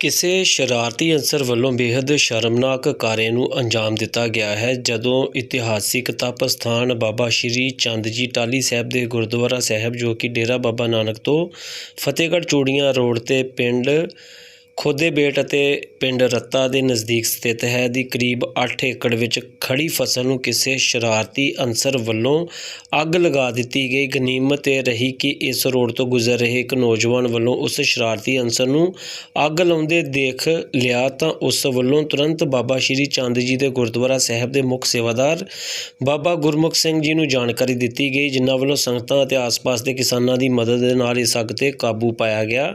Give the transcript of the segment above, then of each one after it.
ਕਿਸੇ ਸ਼ਰਾਰਤੀ ਅਨਸਰ ਵੱਲੋਂ ਬੇहद ਸ਼ਰਮਨਾਕ ਕਾਰੇ ਨੂੰ ਅੰਜਾਮ ਦਿੱਤਾ ਗਿਆ ਹੈ, ਜਦੋਂ ਇਤਿਹਾਸਿਕ ਤਪ ਸਥਾਨ ਬਾਬਾ ਸ਼੍ਰੀ ਚੰਦ ਜੀ ਟਾਹਲੀ ਸਾਹਿਬ ਦੇ ਗੁਰਦੁਆਰਾ ਸਾਹਿਬ, ਜੋ ਕਿ ਡੇਰਾ ਬਾਬਾ ਨਾਨਕ ਤੋਂ ਫਤਿਹਗੜ੍ਹ ਚੂੜੀਆਂ ਰੋਡ ਤੇ ਪਿੰਡ ਖੋਦੇਬੇਟ ਅਤੇ ਪਿੰਡ ਰੱਤਾ ਦੇ ਨਜ਼ਦੀਕ ਸਥਿਤ ਹੈ ਦੀ ਕਰੀਬ 8 ਏਕੜ ਵਿੱਚ ਖੜੀ ਫਸਲ ਨੂੰ ਕਿਸੇ ਸ਼ਰਾਰਤੀ ਅਨਸਰ ਵੱਲੋਂ ਅੱਗ ਲਗਾ ਦਿੱਤੀ ਗਈ। ਗਨੀਮਤ ਇਹ ਰਹੀ ਕਿ ਇਸ ਰੋਡ ਤੋਂ ਗੁਜ਼ਰ ਰਹੇ ਇੱਕ ਨੌਜਵਾਨ ਵੱਲੋਂ ਉਸ ਸ਼ਰਾਰਤੀ ਅਨਸਰ ਨੂੰ ਅੱਗ ਲਾਉਂਦੇ ਦੇਖ ਲਿਆ ਤਾਂ ਉਸ ਵੱਲੋਂ ਤੁਰੰਤ ਬਾਬਾ ਸ਼੍ਰੀ ਚੰਦ ਜੀ ਦੇ ਗੁਰਦੁਆਰਾ ਸਾਹਿਬ ਦੇ ਮੁੱਖ ਸੇਵਾਦਾਰ ਬਾਬਾ ਗੁਰਮੁਖ ਸਿੰਘ ਜੀ ਨੂੰ ਜਾਣਕਾਰੀ ਦਿੱਤੀ ਗਈ, ਜਿਨ੍ਹਾਂ ਵੱਲੋਂ ਸੰਗਤਾਂ ਅਤੇ ਆਸ-ਪਾਸ ਦੇ ਕਿਸਾਨਾਂ ਦੀ ਮਦਦ ਦੇ ਨਾਲ ਇਸ ਅੱਗ ਤੇ ਕਾਬੂ ਪਾਇਆ ਗਿਆ।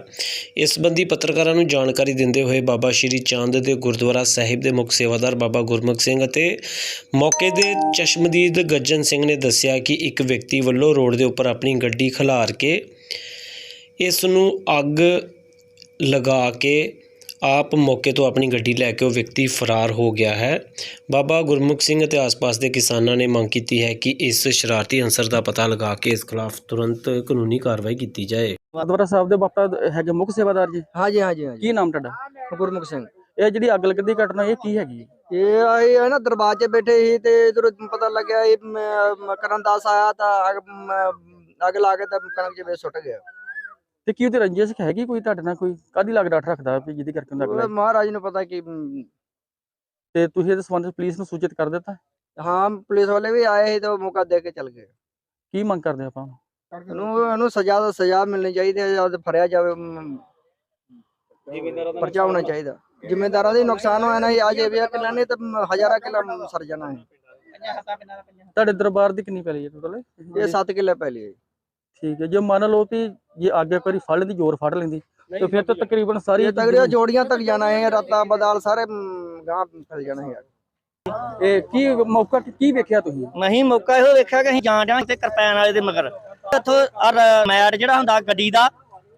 ਇਸ ਸੰਬੰਧੀ ਪੱਤਰਕਾਰਾਂ ਨੂੰ ਜਾਣ ਜਾਣਕਾਰੀ ਦਿੰਦੇ ਹੋਏ ਬਾਬਾ ਸ਼੍ਰੀ ਚੰਦ ਦੇ ਗੁਰਦੁਆਰਾ ਸਾਹਿਬ ਦੇ ਮੁੱਖ ਸੇਵਾਦਾਰ ਬਾਬਾ ਗੁਰਮੁਖ ਸਿੰਘ ਅਤੇ ਮੌਕੇ ਦੇ ਚਸ਼ਮਦੀਦ ਗੱਜਨ ਸਿੰਘ ਨੇ ਦੱਸਿਆ ਕਿ ਇੱਕ ਵਿਅਕਤੀ ਵੱਲੋਂ ਰੋਡ ਦੇ ਉੱਪਰ ਆਪਣੀ ਗੱਡੀ ਖਿਲਾਰ ਕੇ ਇਸ ਨੂੰ ਅੱਗ ਲਗਾ ਕੇ ਆਪ ਮੌਕੇ ਤੋਂ ਆਪਣੀ ਗੱਡੀ ਲੈ ਕੇ ਉਹ ਵਿਅਕਤੀ ਫਰਾਰ ਹੋ ਗਿਆ ਹੈ। ਬਾਬਾ ਗੁਰਮੁਖ ਸਿੰਘ ਅਤੇ ਆਸ-ਪਾਸ ਦੇ ਕਿਸਾਨਾਂ ਨੇ ਮੰਗ ਕੀਤੀ ਹੈ ਕਿ ਇਸ ਸ਼ਰਾਰਤੀ ਅਨਸਰ ਦਾ ਪਤਾ ਲਗਾ ਕੇ ਇਸ ਖਿਲਾਫ ਤੁਰੰਤ ਕਾਨੂੰਨੀ ਕਾਰਵਾਈ ਕੀਤੀ ਜਾਏ। ਗੁਰਦੁਆਰਾ ਸਾਹਿਬ ਦੇ ਬਾਪਾ ਹੈਗੇ ਮੁੱਖ ਸੇਵਾਦਾਰ ਜੀ? ਹਾਂਜੀ ਹਾਂਜੀ ਹਾਂਜੀ। ਕੀ ਨਾਮ ਤੁਹਾਡਾ? ਗੁਰਮੁਖ ਸਿੰਘ। ਇਹ ਜਿਹੜੀ ਅੱਗ ਲੱਗਣ ਦੀ ਘਟਨਾ ਇਹ ਕੀ ਹੈਗੀ? ਇਹ ਆਏ ਹੈ ਨਾ ਦਰਬਾਰ 'ਚ ਬੈਠੇ ਸੀ ਤੇ ਇਧਰ ਪਤਾ ਲੱਗਿਆ ਇਹ ਮ- ਮ- ਕਰਨ ਦਾਸ ਆਇਆ ਤਾਂ ਅੱਗ ਮ- ਅੱਗ ਲਾ ਕੇ ਤਾਂ ਕਣਕ 'ਚ ਵੇ ਸੁੱਟ ਗਿਆ। ਤੇ ਕੀ ਉਹਦੀ ਰੰਜਿਸ਼ ਹੈਗੀ ਕੋਈ ਤੁਹਾਡੇ ਨਾਲ ਕੋਈ? ਕਾਦੀ ਲੱਗ ਡਾਟ ਰੱਖਦਾ ਵੀ ਜਿਹਦੀ ਕਰਕੇ ਉਹਦਾ ਅੱਗ ਉਹ ਲੱਗੀ? ਮਹਾਰਾਜ ਨੂੰ ਪਤਾ ਕਿ ਮ, ਤੇ ਤੁਸੀਂ ਇਹਦੇ ਸੰਬੰਧ ਵਿੱਚ ਪੁਲਿਸ ਨੂੰ ਸੂਚਿਤ ਕਰ ਦਿੱਤਾ? ਹਾਂ ਪੁਲਿਸ ਵਾਲੇ ਵੀ ਆਏ ਸੀ ਤਾਂ ਉਹ ਮੌਕਾ ਦੇ ਕੇ ਚਲ ਗਏ। ਕੀ ਮੰਗ ਕਰਦੇ ਆਪਾਂ ਇਹਨੂੰ ਇਹਨੂੰ ਸਜ਼ਾ ਦਾ ਸਜ਼ਾ ਮਿਲਣੀ ਚਾਹੀਦੀ ਹੈ ਜਾਂ ਤੇ ਫੜਿਆ ਜਾਵੇ ਮ, ਪਰਚਾ ਹੋਣਾ ਚਾਹੀਦਾ। ਜ਼ਿੰਮੇਦਾਰਾਂ ਦੇ ਨੁਕਸਾਨ ਹੋਇਆ ਨਾ ਇਹ ਅੱਜ ਵੀ ਕਿੱਲਾ ਨੇ ਤਾਂ ਮ, ਹਜ਼ਾਰਾਂ ਕਿੱਲਾ ਸਰ ਜਾਣਾ ਹੈ। ਤੁਹਾਡੇ ਦਰਬਾਰ ਦੀ ਕਿੰਨੀ ਪੈਲੀ ਹੈ ਟੋਟਲ? ਇਹ 7 ਕਿੱਲੇ ਪਹਿਲੀ ਹੈ ਠੀਕ ਹੈ ਜੇ ਮੰਨ ਲਓ ਕਿ ਜੇ ਅੱਗ ਇੱਕ ਵਾਰੀ ਫੜ ਲੈਂਦੀ ਜ਼ੋਰ ਫੜ ਲੈਂਦੀ ਤੇ ਫਿਰ ਤਾਂ ਤਕਰੀਬਨ ਸਾਰੀ ਇਹ ਤਗੜੀਆਂ ਜੋੜੀਆਂ ਤੱਕ ਜਾਣਾ ਹੈ ਰਾਤਾਂ ਬਦਾਲ ਸਾਰੇ ਗਾਂ ਫੈਲ ਜਾਣਾ ਹੈ। ਇਹ ਕੀ ਮੌਕਾ ਕੀ- ਵੇਖਿਆ ਤੁਸੀਂ? ਨਹੀਂ ਮੌਕਾ ਇਹੋ ਵੇਖਿਆ ਕਿ ਅਸੀਂ ਜਾਣ ਜਾਣ ਤੇ ਕਿਰਪੈਨ ਵਾਲੇ ਦੇ ਮਗਰ। ਇੱਥੋਂ ਮੈਟ ਜਿਹੜਾ ਹੁੰਦਾ ਗੱਡੀ ਦਾ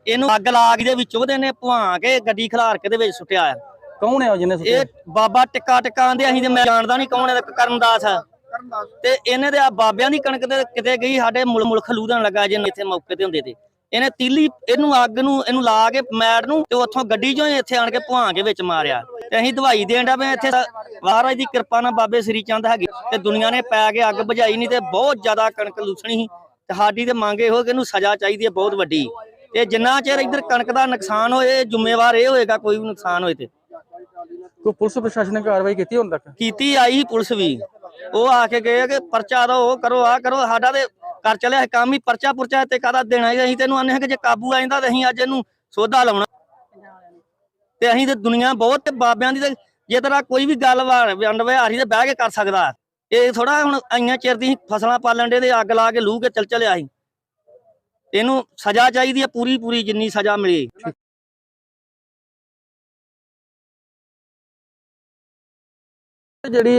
ਇਹਨੂੰ ਅੱਗ ਲਾ ਕੇ ਦੇ ਵਿੱਚ ਉਹਦੇ ਨੇ ਭਵਾ ਕੇ ਗੱਡੀ ਖਿਲਾਰ ਕੇ ਦੇ ਵਿੱਚ ਸੁੱਟਿਆ ਆ। ਕੌਣ ਹੈ ਉਹ ਜਿਹਨੇ ਸੁੱਟਿਆ? ਇਹ ਬਾਬਾ ਟਿੱਕਾ ਟਿੱਕਾ ਆਂਦੇ ਅਸੀਂ ਤੇ ਮੈਂ ਜਾਣਦਾ ਨਹੀਂ ਕੌਣ ਹੈ ਕਰਮਦਾਸ ਆ। ਤੇ ਇਹਨੇ ਤੇ ਆ ਬਾਬਿਆਂ ਦੀ ਕਣਕ ਤੇ ਕਿਤੇ ਗਈ ਸਾਡੇ ਮੁਲ ਮੁਲ ਖਲੂਦਣ ਲੱਗਾ ਜੇ ਇੱਥੇ ਮੌਕੇ ਤੇ ਹੁੰਦੇ ਤੇ। ਇਹਨੇ ਤੀਲੀ ਇਹਨੂੰ ਅੱਗ ਨੂੰ ਇਹਨੂੰ ਲਾ ਕੇ ਮੈਟ ਨੂੰ ਤੇ ਉੱਥੋਂ ਗੱਡੀ ਚੋਂ ਇੱਥੇ ਆਣ ਕੇ ਭਵਾ ਕੇ ਵਿੱਚ ਮਾਰਿਆ। ਤੇ ਅਸੀਂ ਦਵਾਈ ਦੇਣ ਦਾ ਮੈਂ ਇੱਥੇ ਮਹਾਰਾਜ ਦੀ ਕਿਰਪਾ ਨਾਲ ਬਾਬੇ ਸ੍ਰੀ ਚੰਦ ਹੈਗੇ। ਤੇ ਦੁਨੀਆ ਨੇ ਪੈ ਕੇ ਅੱਗ ਬੁਝਾਈ ਨਹੀਂ ਤੇ ਬਹੁਤ ਜ਼ਿਆਦਾ ਕਣਕ ਲੂਸਣੀ ਸੀ। ਤੇ ਸਾਡੀ ਤੇ ਮੰਗ ਇਹੋ ਕਿ ਇਹਨੂੰ ਸਜ਼ਾ ਚਾਹੀਦੀ ਹੈ ਬਹੁਤ ਵੱਡੀ। ਤੇ ਜਿੰਨਾ ਚਿਰ ਇੱਧਰ ਕਣਕ ਦਾ ਨੁਕਸਾਨ ਹੋਏ ਜ਼ਿੰਮੇਵਾਰ ਇਹ ਹੋਏਗਾ ਕੋਈ ਵੀ ਨੁਕਸਾਨ ਹੋਏ ਤੇ। ਕੋਈ ਪੁਲਿਸ ਪ੍ਰਸ਼ਾਸਨ ਨੇ ਕਾਰਵਾਈ ਕੀਤੀ ਹੁਣ ਤੱਕ? ਕੀਤੀ ਆਈ ਪੁਲਿਸ ਵੀ। ਉਹ ਆ ਕੇ ਗਏ ਕਿ ਪਰਚਾ ਦੋ ਉਹ ਕਰੋ ਆ ਕਰੋ ਸਾਡਾ ਤੇ ਕਰ ਚਲਿਆ ਕੰਮ ਹੀ ਪਰਚਾ ਪੁਰਚਾ ਤੇ ਕਾਹਦਾ ਦੇਣਾ ਸੀ? ਅਸੀਂ ਤੈਨੂੰ ਆਨੇ ਹਾਂ ਕਿ ਜੇ ਕਾਬੂ ਆ ਜਾਂਦਾ ਤੇ ਅਸੀਂ ਅੱਜ ਇਹਨੂੰ ਸੋਧਾ ਲਾਉਣਾ। ਤੇ ਅਸੀਂ ਤੇ ਦੁਨੀਆ ਬਹੁਤ ਤੇ ਬਾਬਿਆਂ ਦੀ ਤੇ ਜੇ ਤੇਰਾ ਕੋਈ ਵੀ ਗੱਲ ਵੰਡ ਵਿਹਾਰੀ ਤੇ ਬਹਿ ਕੇ ਕਰ ਸਕਦਾ। ਇਹ ਥੋੜਾ ਹੁਣ ਆਈਆਂ ਚਿਰ ਦੀ ਫਸਲਾਂ ਪਾਲਣ ਦੇ ਅੱਗ ਲਾ ਕੇ ਲੂ ਕੇ ਚਲ ਚਲਿਆ ਸੀ। ਇਹਨੂੰ ਸਜ਼ਾ ਚਾਹੀਦੀ ਹੈ ਪੂਰੀ ਪੂਰੀ ਜਿੰਨੀ ਸਜ਼ਾ ਮਿਲੇ। ਇਹ ਜਿਹੜੀ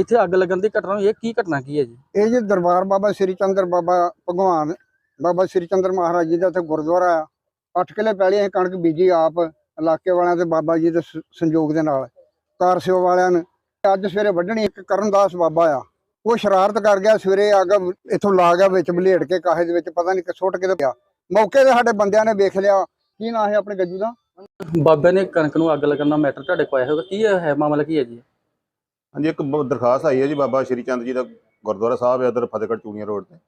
ਇੱਥੇ ਅੱਗ ਲੱਗਣ ਦੀ ਘਟਨਾ ਹੋਈ ਇਹ ਕੀ ਘਟਨਾ ਕੀ ਹੈ ਜੀ? ਇਹ ਜੀ ਦਰਬਾਰ ਬਾਬਾ ਸ੍ਰੀ ਚੰਦਰ ਬਾਬਾ ਭਗਵਾਨ ਬਾਬਾ ਸ੍ਰੀ ਚੰਦਰ ਮਹਾਰਾਜ ਜੀ ਦਾ ਇੱਥੇ ਗੁਰਦੁਆਰਾ ਆ। ਅੱਠ ਕਿਲੇ ਪਹਿਲੇ ਅਸੀਂ ਕਣਕ ਬੀਜੀ ਆਪ ਇਲਾਕੇ ਵਾਲਿਆਂ ਤੇ ਬਾਬਾ ਜੀ ਦੇ ਸੰਯੋਗ ਦੇ ਨਾਲ। ਕਾਰ ਸੇਵਾ ਵਾਲਿਆਂ ਨੇ ਅੱਜ ਸਵੇਰੇ ਵੱਢਣੀ ਇੱਕ ਕਰਨਦਾਸ ਬਾਬਾ ਆ। ਉਹ ਸ਼ਰਾਰਤ ਕਰ ਗਿਆ ਸਵੇਰੇ ਅੱਗ ਇੱਥੋਂ ਲਾ ਗਿਆ ਵਿੱਚ ਬਲੇਡ ਕੇ ਕਾਹੇ ਦੇ ਵਿੱਚ ਪਤਾ ਨਹੀਂ ਕਿ ਸੁੱਟ ਕੇ ਪਿਆ। ਮੌਕੇ ਤੇ ਸਾਡੇ ਬੰਦਿਆਂ ਨੇ ਵੇਖ ਲਿਆ। ਕੀ ਨਾਂ ਹੈ ਆਪਣੇ ਗੱਜੂ ਦਾ? ਬਾਬੇ ਨੇ ਕਣਕ ਨੂੰ ਅੱਗ ਲੱਗਣ ਦਾ ਮੈਟਰ ਤੁਹਾਡੇ ਕੋਲ ਆਇਆ ਹੋਗਾ ਕੀ ਹੈ ਮਾਮਲਾ ਕੀ ਹੈ ਜੀ? ਹਾਂਜੀ ਇੱਕ ਦਰਖਾਸਤ ਆਈ ਹੈ ਜੀ ਬਾਬਾ ਸ਼੍ਰੀ ਚੰਦ ਜੀ ਦਾ ਗੁਰਦੁਆਰਾ ਸਾਹਿਬ ਹੈ ਉਧਰ ਫਤਿਹਗੜ੍ਹ ਚੂੜੀਆਂ ਰੋਡ ਤੇ।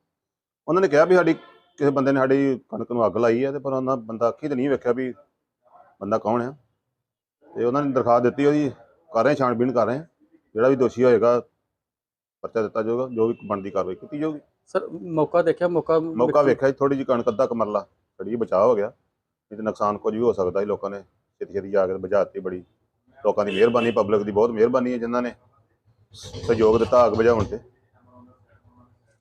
ਉਹਨਾਂ ਨੇ ਕਿਹਾ ਵੀ ਸਾਡੀ ਕਿਸੇ ਬੰਦੇ ਨੇ ਸਾਡੀ ਕਣਕ ਨੂੰ ਅੱਗ ਲਾਈ ਹੈ ਤੇ ਪਰ ਉਹਨਾਂ ਬੰਦਾ ਅੱਖੀ ਤੇ ਨਹੀਂ ਵੇਖਿਆ ਵੀ ਬੰਦਾ ਕੌਣ ਹੈ। ਤੇ ਉਹਨਾਂ ਨੇ ਦਰਖਾਸਤ ਦਿੱਤੀ ਉਹਦੀ ਕਰ ਰਹੇ ਛਾਣਬੀਣ ਕਰ ਰਹੇ ਹਾਂ। ਜਿਹੜਾ ਵੀ ਦੋਸ਼ੀ ਹੋਏਗਾ ਪਰਚਾ ਦਿੱਤਾ ਜਾਊਗਾ ਜੋ ਵੀ ਬਣਦੀ ਕਾਰਵਾਈ ਕੀਤੀ ਜਾਊਗੀ। ਸਰ ਮੌਕਾ ਦੇਖਿਆ ਮੌਕਾ ਮੌਕਾ ਵੇਖਿਆ ਥੋੜੀ ਜਿਹੀ ਕਣਕ ਅੱਧਾ ਕਮਰਲਾ ਥੋੜੀ ਜਿਹੀ ਬਚਾਅ ਹੋ ਗਿਆ। ਨਹੀਂ ਤੇ ਨੁਕਸਾਨ ਕੁਝ ਵੀ ਹੋ ਸਕਦਾ ਸੀ ਲੋਕਾਂ ਨੇ। ਛੇਤੀ ਛੇਤੀ ਜਾ ਕੇ ਬੁਝਾਤੀ ਬੜੀ। ਲੋਕਾਂ ਦੀ ਮਿਹਰਬਾਨੀ ਪਬਲਿਕ ਦੀ ਬਹੁਤ ਮਿਹਰਬਾਨੀ ਹੈ ਜਿਨ੍ਹਾਂ ਨੇ ਸਹਿਯੋਗ ਦਿੱਤਾ ਅੱਗ ਬੁਝਾਉਣ ਤੇ।